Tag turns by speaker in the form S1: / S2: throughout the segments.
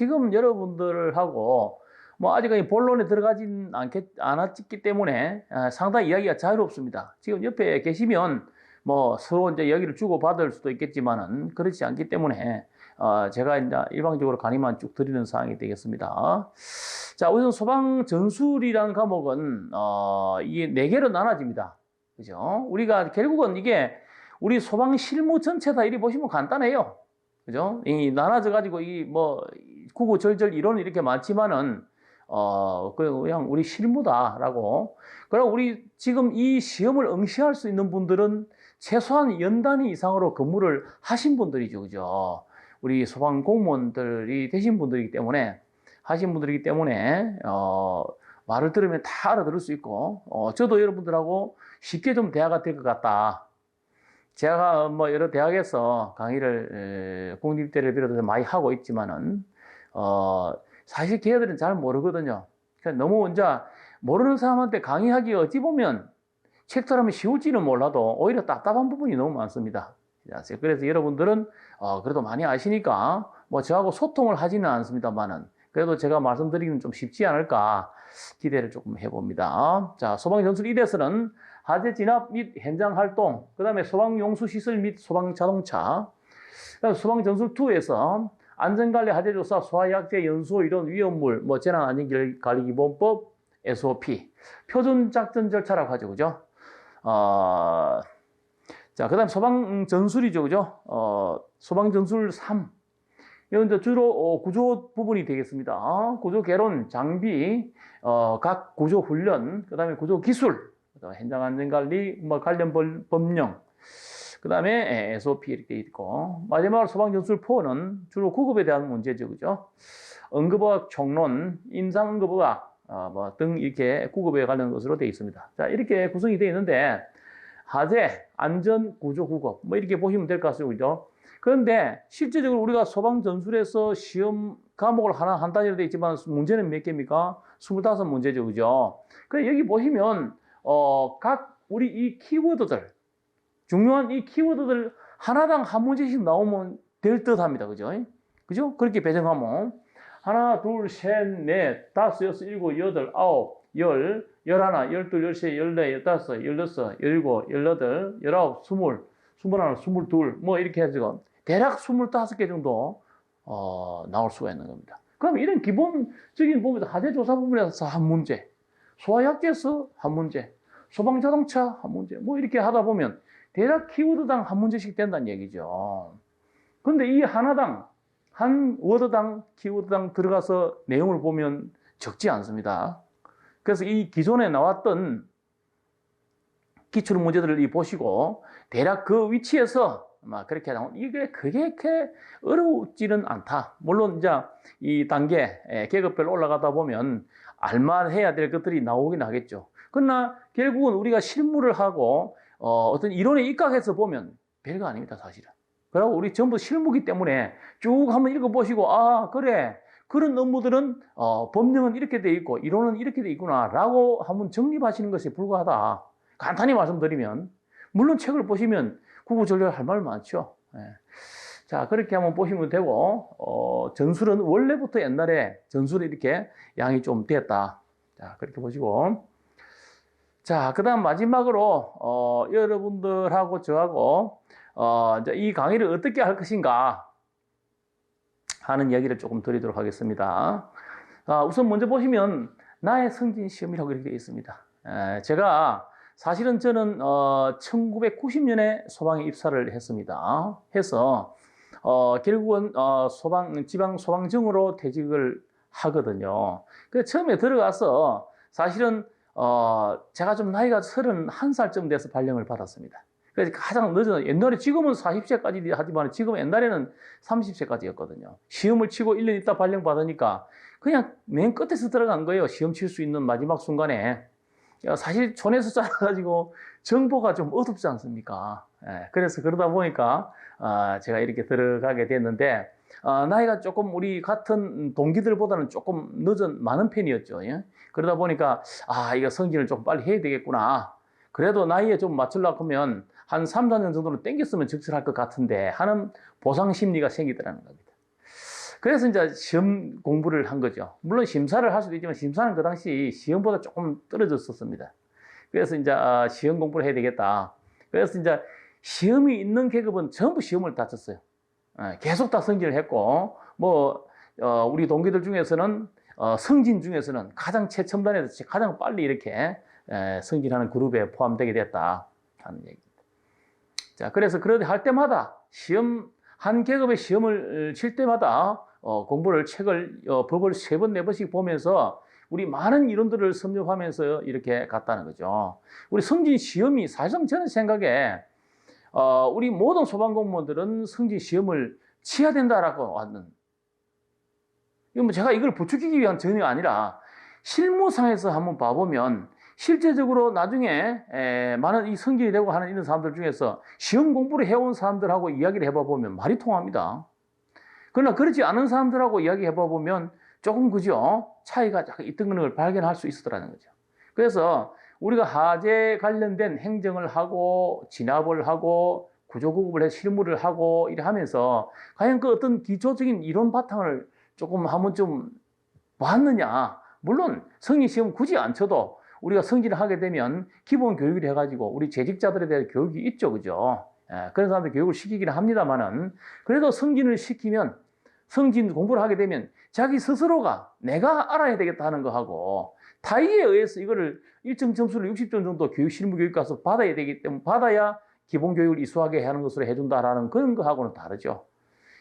S1: 지금 여러분들하고 뭐 아직까지 본론에 들어가진 않겠, 않았기 때문에 아, 상당히 이야기가 자유롭습니다. 지금 옆에 계시면 뭐 서로 이제 여기를 주고받을 수도 있겠지만은 그렇지 않기 때문에 어, 제가 이제 일방적으로 강의만 쭉 드리는 사항이 되겠습니다. 자, 우선 소방 전술이라는 과목은 어, 이게 네 개로 나눠집니다. 그죠? 우리가 결국은 이게 우리 소방 실무 전체 다 이리 보시면 간단해요. 그죠? 이 나눠져 가지고 이 뭐 구구절절 이론은 이렇게 많지만은 어, 그 그냥 우리 실무다라고. 그리고 우리 지금 이 시험을 응시할 수 있는 분들은 최소한 연단위 이상으로 근무를 하신 분들이죠. 그죠? 우리 소방 공무원들이 되신 분들이기 때문에 하신 분들이기 때문에 어, 말을 들으면 다 알아들을 수 있고 어, 저도 여러분들하고 쉽게 좀 대화가 될 것 같다. 제가 뭐 여러 대학에서 강의를 에, 국립대를 비롯해서 많이 하고 있지만은 어, 사실 걔들은 잘 모르거든요. 그러니까 너무 이제 모르는 사람한테 강의하기 어찌 보면 책처럼 쉬울지는 몰라도 오히려 답답한 부분이 너무 많습니다. 그래서 여러분들은 어, 그래도 많이 아시니까 뭐 저하고 소통을 하지는 않습니다만은 그래도 제가 말씀드리기는 좀 쉽지 않을까 기대를 조금 해봅니다. 자, 소방전술 1에서는 화재 진압 및 현장 활동, 그 다음에 소방용수 시설 및 소방 자동차, 그다음 소방전술 2에서 안전관리 화재조사 소화약제 연소 이런 위험물, 뭐 재난 안전관리 기본법, SOP, 표준 작전 절차라고 하죠, 그죠? 어, 자, 그 다음 소방 전술이죠, 그죠? 어, 소방 전술 3. 이건 이제 주로 어, 구조 부분이 되겠습니다. 어, 구조 개론, 장비, 어, 각 구조 훈련, 그 다음에 구조 기술, 그다음에 현장 안전관리, 뭐 관련 벌- 법령, 그 다음에 SOP 이렇게 있고, 마지막으로 소방전술 4는 주로 구급에 대한 문제죠, 그죠? 응급의학 총론, 임상응급의학, 어, 뭐등 이렇게 구급에 관련 것으로 되어 있습니다. 자, 이렇게 구성이 되어 있는데, 하재, 안전, 구조, 구급, 뭐 이렇게 보시면 될 것 같습니다. 그죠? 그런데 실제적으로 우리가 소방 전술에서 시험 과목을 하나 한 단위로 되어 있지만 문제는 몇 개입니까? 25문제죠. 그죠? 그래 여기 보시면 어, 각 우리 이 키워드들 중요한 이 키워드들 하나당 한 문제씩 나오면 될 듯 합니다. 그죠? 그죠? 그렇게 배정하면 하나, 둘, 셋, 넷, 다섯, 여섯, 일곱, 여덟, 아홉, 열, 열하나, 열둘, 열세, 열네, 열다섯, 열여섯, 열일곱, 열여덟, 열아홉, 스물, 스물하나, 스물둘, 뭐 이렇게 해서 대략 스물다섯 개 정도 어, 나올 수가 있는 겁니다. 그럼 이런 기본적인 부분, 하재조사 부분에서 한 문제, 소화약제에서 한 문제, 소방자동차 한 문제, 뭐 이렇게 하다 보면 대략 키워드당 한 문제씩 된다는 얘기죠. 근데 이 하나당, 한 워드당, 키워드당 들어가서 내용을 보면 적지 않습니다. 그래서 이 기존에 나왔던 기출 문제들을 이 보시고 대략 그 위치에서 막 그렇게 나온 이게 그렇게 어렵지는 않다. 물론 이제 이 단계 예, 계급별로 올라가다 보면 알만해야 될 것들이 나오긴 하겠죠. 그러나 결국은 우리가 실무를 하고 어, 어떤 이론에 입각해서 보면 별거 아닙니다, 사실은. 그리고 우리 전부 실무기 때문에 쭉 한번 읽어보시고 아 그래 그런 업무들은 어, 법령은 이렇게 돼 있고 이론은 이렇게 돼 있구나 라고 한번 정립하시는 것에 불과하다. 간단히 말씀드리면 물론 책을 보시면 구구절절 할 말 많죠. 예. 자 그렇게 한번 보시면 되고 어, 전술은 원래부터 옛날에 전술이 이렇게 양이 좀 됐다. 자 그렇게 보시고 자 그 다음 마지막으로 어, 여러분들하고 저하고 어, 이제 이 강의를 어떻게 할 것인가 하는 얘기를 조금 드리도록 하겠습니다. 아, 우선 먼저 보시면 나의 성진 시험이라고 이렇게 되어 있습니다. 에, 제가 사실은 저는 어, 1990년에 소방에 입사를 했습니다. 해서 어, 결국은 어, 소방 지방 소방청으로 퇴직을 하거든요. 그 처음에 들어가서 사실은 어, 제가 좀 나이가 31살쯤 돼서 발령을 받았습니다. 그래서 가장 늦은 옛날에 지금은 40세까지 하지만 지금 옛날에는 30세까지였거든요. 시험을 치고 1년 있다 발령 받으니까 그냥 맨 끝에서 들어간 거예요. 시험 칠 수 있는 마지막 순간에. 야, 사실 촌에서 자라가지고 정보가 좀 어둡지 않습니까? 예, 그래서 그러다 보니까 아, 제가 이렇게 들어가게 됐는데 아, 나이가 조금 우리 같은 동기들보다는 조금 늦은 많은 편이었죠. 예? 그러다 보니까 아 이거 성진을 좀 빨리 해야 되겠구나. 그래도 나이에 좀 맞추려고 하면 한 3, 4년 정도는 땡겼으면 적절할 것 같은데 하는 보상 심리가 생기더라는 겁니다. 그래서 이제 시험 공부를 한 거죠. 물론 심사를 할 수도 있지만 심사는 그 당시 시험보다 조금 떨어졌었습니다. 그래서 이제 아, 시험 공부를 해야 되겠다. 그래서 이제 시험이 있는 계급은 전부 시험을 다 쳤어요. 예, 계속 다 승진을 했고, 뭐, 어, 우리 동기들 중에서는, 어, 승진 중에서는 가장 최첨단에서 가장 빨리 이렇게 에, 승진하는 그룹에 포함되게 됐다. 하는 얘기입니다. 자, 그래서 그러다 할 때마다 시험, 한 계급의 시험을 칠 때마다 어, 공부를 책을, 어, 법을 세 번, 네 번씩 보면서 우리 많은 이론들을 섭렵하면서 이렇게 갔다는 거죠. 우리 승진 시험이 사실상 저는 생각에 어, 우리 모든 소방공무원들은 승진 시험을 치야 된다라고 하는 이건 뭐 제가 이걸 부추기기 위한 전혀 아니라 실무상에서 한번 봐보면 실제적으로 나중에 에, 많은 이 승진이 되고 하는 이런 사람들 중에서 시험 공부를 해온 사람들하고 이야기를 해봐 보면 말이 통합니다. 그러나 그렇지 않은 사람들하고 이야기해봐 보면 조금 그죠 차이가 약간 있던 걸 발견할 수 있었더라는 거죠. 그래서 우리가 하재 관련된 행정을 하고 진압을 하고 구조구급을 해 실무를 하고 이래 하면서 과연 그 어떤 기초적인 이론 바탕을 조금 한번 좀 봤느냐 물론 승리 시험 굳이 안 쳐도 우리가 승진을 하게 되면 기본 교육을 해가지고 우리 재직자들에 대한 교육이 있죠 그죠 예, 그런 사람들 교육을 시키기는 합니다만은 그래도 승진을 시키면 승진 공부를 하게 되면 자기 스스로가 내가 알아야 되겠다 하는 거 하고 타의에 의해서 이거를 일정 점수를 60점 정도 교육 실무 교육 가서 받아야 되기 때문에 받아야 기본 교육을 이수하게 하는 것으로 해준다라는 그런 거하고는 다르죠.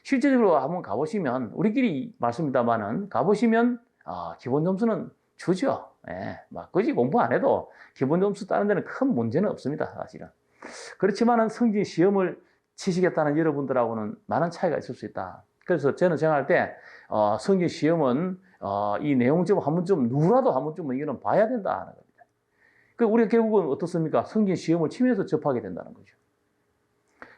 S1: 실제적으로 한번 가보시면 우리끼리 말씀입니다만은 가보시면 아, 기본 점수는 주죠. 예, 막 굳이 공부 안 해도 기본 점수 따는 데는 큰 문제는 없습니다. 사실은. 그렇지만은 성진 시험을 치시겠다는 여러분들하고는 많은 차이가 있을 수 있다. 그래서 저는 생각할 때 어, 성진 시험은 어, 이 내용 좀 한번 좀 누구라도 한번 좀 이거는 봐야 된다 하는 겁니다. 그 우리가 결국은 어떻습니까? 성진 시험을 치면서 접하게 된다는 거죠.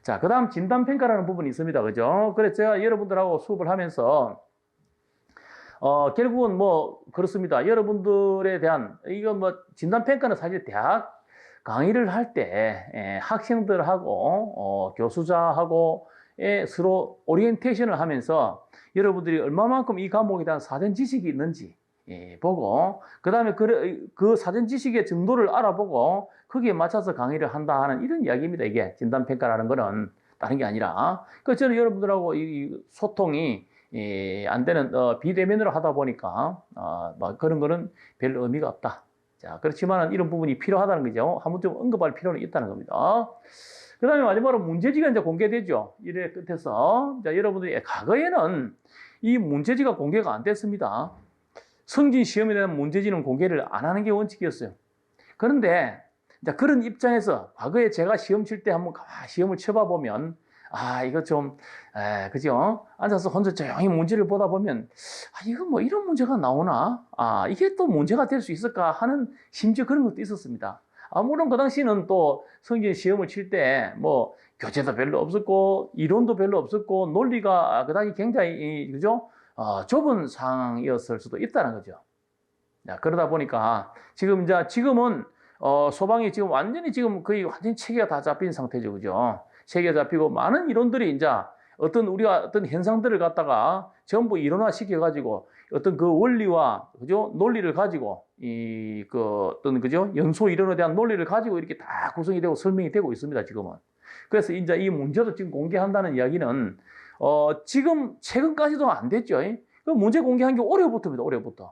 S1: 자, 그 다음 진단평가라는 부분이 있습니다. 그죠? 그래서 제가 여러분들하고 수업을 하면서, 어, 결국은 뭐, 그렇습니다. 여러분들에 대한, 이거 뭐, 진단평가는 사실 대학 강의를 할 때, 예, 학생들하고, 어, 교수자하고, 예, 서로 오리엔테이션을 하면서 여러분들이 얼마만큼 이 과목에 대한 사전 지식이 있는지, 예, 보고, 그 다음에 그, 그 사전 지식의 정도를 알아보고, 거기에 맞춰서 강의를 한다 하는 이런 이야기입니다. 이게 진단 평가라는 거는 다른 게 아니라. 그 저는 여러분들하고 이 소통이 예, 안 되는 어, 비대면으로 하다 보니까 어, 뭐 그런 거는 별 의미가 없다. 자 그렇지만 이런 부분이 필요하다는 거죠. 한번 좀 언급할 필요는 있다는 겁니다. 그 다음에 마지막으로 문제지가 이제 공개되죠. 이래 끝에서 자 여러분들이 과거에는 이 문제지가 공개가 안 됐습니다. 성진 시험에 대한 문제지는 공개를 안 하는 게 원칙이었어요. 그런데 자, 그런 입장에서 과거에 제가 시험 칠 때 한번 시험을 쳐봐 보면 아, 이거 좀, 에, 그죠? 앉아서 혼자 조용히 문제를 보다 보면, 아, 이거 뭐 이런 문제가 나오나? 아, 이게 또 문제가 될 수 있을까? 하는 심지어 그런 것도 있었습니다. 아, 물론 그 당시는 또 성진 시험을 칠 때 뭐 교재도 별로 없었고, 이론도 별로 없었고, 논리가 그 당시 굉장히, 그죠? 어, 좁은 상황이었을 수도 있다는 거죠. 자, 그러다 보니까 지금 이제 지금은 어, 소방이 지금 완전히 지금 거의 완전히 체계가 다 잡힌 상태죠. 그죠? 체계가 잡히고 많은 이론들이 이제 어떤 우리가 어떤 현상들을 갖다가 전부 이론화 시켜가지고 어떤 그 원리와 그죠? 논리를 가지고 이 그 어떤 그죠? 연소 이론에 대한 논리를 가지고 이렇게 다 구성이 되고 설명이 되고 있습니다. 지금은. 그래서 이제 이 문제도 지금 공개한다는 이야기는 어, 지금 최근까지도 안 됐죠. 그 문제 공개한 게 올해부터입니다. 올해부터.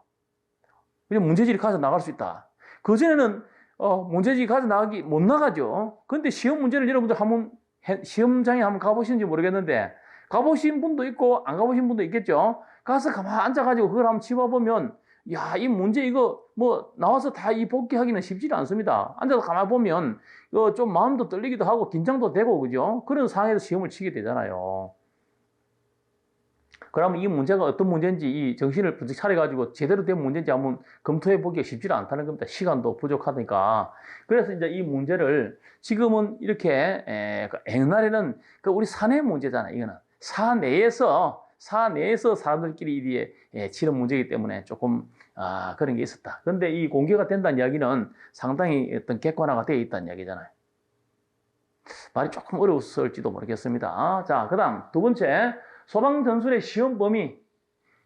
S1: 그냥 문제지를 가져 나갈 수 있다. 그전에는 어, 문제지 가져 나가기 못 나가죠. 근데 시험 문제를 여러분들 한번 해, 시험장에 한번 가보시는지 모르겠는데 가보신 분도 있고 안 가보신 분도 있겠죠. 가서 가만 앉아가지고 그걸 한번 치봐보면 야, 이 문제 이거 뭐 나와서 다 이 복귀하기는 쉽지 않습니다. 앉아서 가만 보면 이거 좀 마음도 떨리기도 하고 긴장도 되고 그죠? 그런 상황에서 시험을 치게 되잖아요. 그러면 이 문제가 어떤 문제인지 이 정신을 분석 차려가지고 제대로 된 문제인지 한번 검토해 보기가 쉽지 않다는 겁니다. 시간도 부족하니까. 그래서 이제 이 문제를 지금은 이렇게, 에, 그 옛날에는 그 우리 사내 문제잖아요. 이거는. 사내에서, 사내에서 사람들끼리 이리에 예, 치는 문제이기 때문에 조금, 아, 그런 게 있었다. 그런데 이 공개가 된다는 이야기는 상당히 어떤 객관화가 되어 있다는 이야기잖아요. 말이 조금 어려웠을지도 모르겠습니다. 자, 그 다음 두 번째. 소방 전술의 시험 범위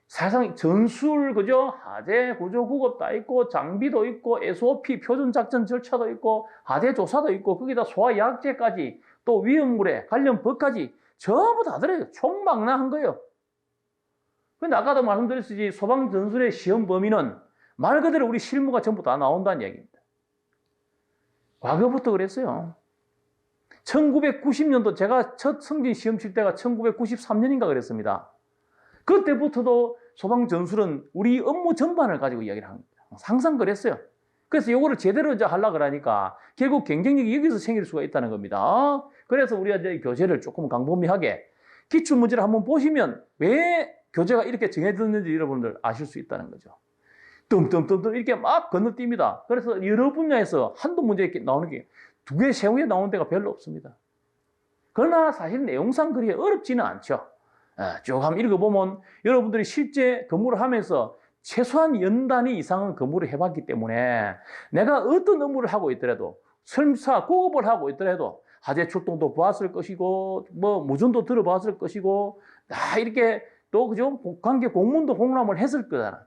S1: 사실상 전술 그죠 하대 구조 구급 다 있고 장비도 있고 SOP 표준 작전 절차도 있고 하대 조사도 있고 거기다 소화 약제까지 또 위험물에 관련 법까지 전부 다 들어요 총망라한 거예요. 근데 아까도 말씀드렸듯이 소방 전술의 시험 범위는 말 그대로 우리 실무가 전부 다 나온다는 얘기입니다. 과거부터 그랬어요. 1990년도 제가 첫 성진 시험 칠 때가 1993년인가 그랬습니다. 그때부터도 소방 전술은 우리 업무 전반을 가지고 이야기를 합니다. 항상 그랬어요. 그래서 요거를 제대로 이제 하려고 그러니까 결국 경쟁력이 여기서 생길 수가 있다는 겁니다. 그래서 우리가 이제 교재를 조금 광범위하게 기출 문제를 한번 보시면 왜 교재가 이렇게 정해졌는지 여러분들 아실 수 있다는 거죠. 뜸뜸뜸뜸 이렇게 막 건너뜁니다. 그래서 여러 분야에서 한두 문제 이렇게 나오는 게 두 개, 세 개 나오는 데가 별로 없습니다. 그러나 사실 내용상 그리 어렵지는 않죠. 예, 쭉 한번 읽어보면 여러분들이 실제 근무를 하면서 최소한 연단위 이상은 근무를 해봤기 때문에 내가 어떤 업무를 하고 있더라도 설사 고급을 하고 있더라도 하재 출동도 보았을 것이고 뭐 무전도 들어봤을 것이고 다 이렇게 또 그죠 관계 공문도 공람을 했을 거잖아.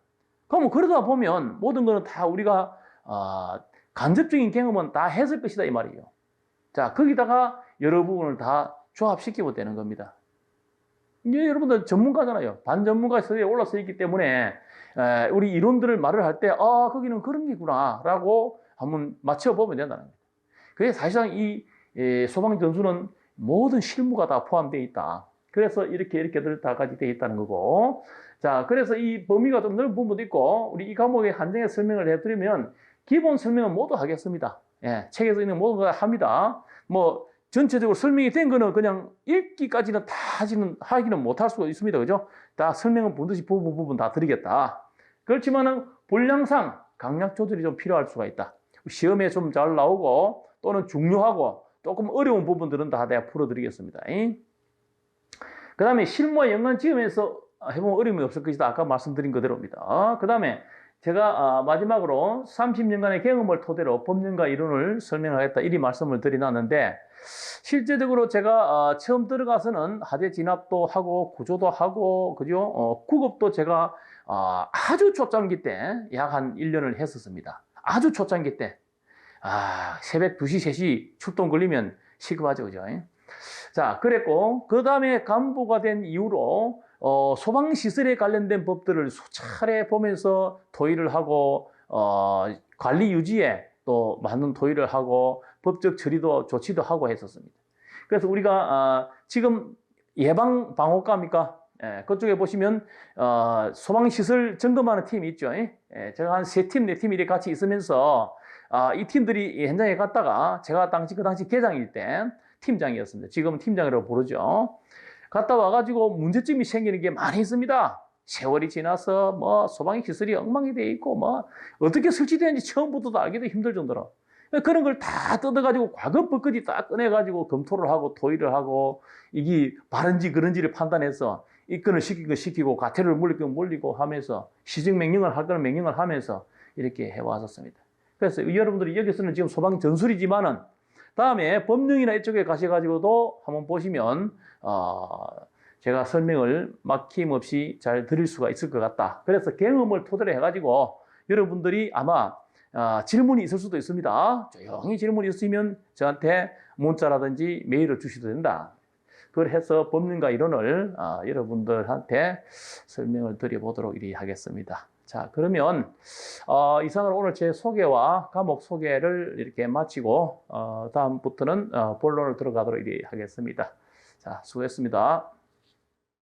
S1: 그러면 그러다 보면 모든 거는 다 우리가 어, 간접적인 경험은 다 했을 것이다 이 말이에요. 자 거기다가 여러 부분을 다 조합시키면 되는 겁니다. 이제 여러분들 전문가잖아요. 반전문가 서에 올라서 있기 때문에 에, 우리 이론들을 말을 할 때, 아, 거기는 그런 게구나 라고 한번 맞춰보면 된다는 겁니다. 그게 사실상 이 에, 소방 전술은 모든 실무가 다 포함되어 있다. 그래서 이렇게 이렇게들 다 같이 되어 있다는 거고. 자, 그래서 이 범위가 좀 넓은 부분도 있고, 우리 이 과목의 한정의 설명을 해드리면, 기본 설명은 모두 하겠습니다. 예, 책에서 있는 모든 걸 합니다. 뭐, 전체적으로 설명이 된 거는 그냥 읽기까지는 다 하지는, 하기는 못할 수가 있습니다. 그죠? 다 설명은 반드시 부분 부분 다 드리겠다. 그렇지만은 본량상 강약 조절이 좀 필요할 수가 있다. 시험에 좀 잘 나오고 또는 중요하고 조금 어려운 부분들은 다 내가 풀어드리겠습니다. 그 다음에 실무와 연관 지으면서 해보면 어려움이 없을 것이다. 아까 말씀드린 그대로입니다. 그 다음에 제가 마지막으로 30년간의 경험을 토대로 법령과 이론을 설명하겠다. 이리 말씀을 드리놨는데 실제적으로 제가 처음 들어가서는 하대 진압도 하고 구조도 하고 그죠? 어, 구급도 제가 아주 초창기 때 약 한 1년을 했었습니다. 아주 초창기 때. 아, 새벽 2시, 3시 출동 걸리면 시급하죠. 그죠? 자, 그랬고, 그 다음에 간부가 된 이후로, 어, 소방시설에 관련된 법들을 수차례 보면서 토의를 하고, 어, 관리 유지에 또 많은 토의를 하고, 법적 처리도, 조치도 하고 했었습니다. 그래서 우리가, 어, 지금 예방 방호과입니까? 예, 그쪽에 보시면 어, 소방시설 점검하는 팀이 있죠. 예, 제가 한 세 팀, 네 팀 이렇게 같이 있으면서 아, 이 팀들이 현장에 갔다가 제가 당시 그 당시 계장일 때 팀장이었습니다. 지금은 팀장이라고 부르죠. 갔다 와가지고 문제점이 생기는 게 많이 있습니다. 세월이 지나서 뭐 소방 시설이 엉망이 돼 있고 뭐 어떻게 설치되는지 처음부터도 알기도 힘들 정도로 그런 걸 다 뜯어가지고 과거법까지 다 꺼내가지고 검토를 하고 토의를 하고 이게 바른지 그런지를 판단해서 입건을 거 시키고 가태를 물릴 거 물리고 하면서 시정 명령을 할 거는 명령을 하면서 이렇게 해왔었습니다. 그래서 여러분들이 여기서는 지금 소방 전술이지만은 다음에 법령이나 이쪽에 가셔가지고도 한번 보시면 어 제가 설명을 막힘없이 잘 드릴 수가 있을 것 같다. 그래서 경험을 토대로 해가지고 여러분들이 아마 어, 질문이 있을 수도 있습니다. 조용히 질문이 있으면 저한테 문자라든지 메일을 주셔도 된다. 그걸 해서 법령과 이론을 어, 여러분들한테 설명을 드려보도록 하겠습니다. 자, 그러면 어, 이상으로 오늘 제 소개와 과목 소개를 이렇게 마치고 어, 다음부터는 어, 본론을 들어가도록 하겠습니다. 자, 수고했습니다.